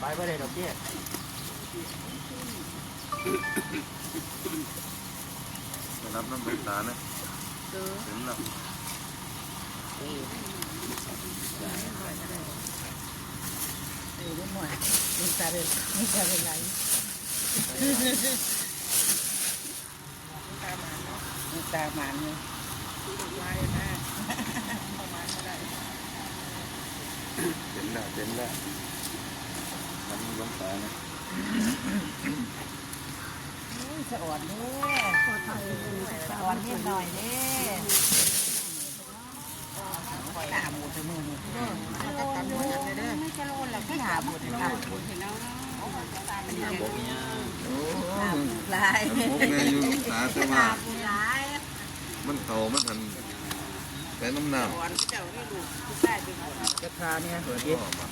ไม่ได้ดอกเบี้ยไปรับน้ำตกตานะถึงแล้วเออหน่อยมีตาเป็นมีตาเป็นไรมีตาหมันเลยเห็นแล้วเห็นแล้วน้ำลงตานะ สะอ่อนเนี่ยสะอ่อนนิดหน่อยเนี่ยหาบูดมือนี่ก็ตันมือเลยเด้อไม่จะโลนแล้วก็หาบูดหาบูดเห็นแล้วเนาะหาบูดหลายผมไงอยู่ตาแต่ว่าหาบูดหลยมันเข่ามันหันไปน้ำหนาวกระทาเนี่ยเปิดออกมา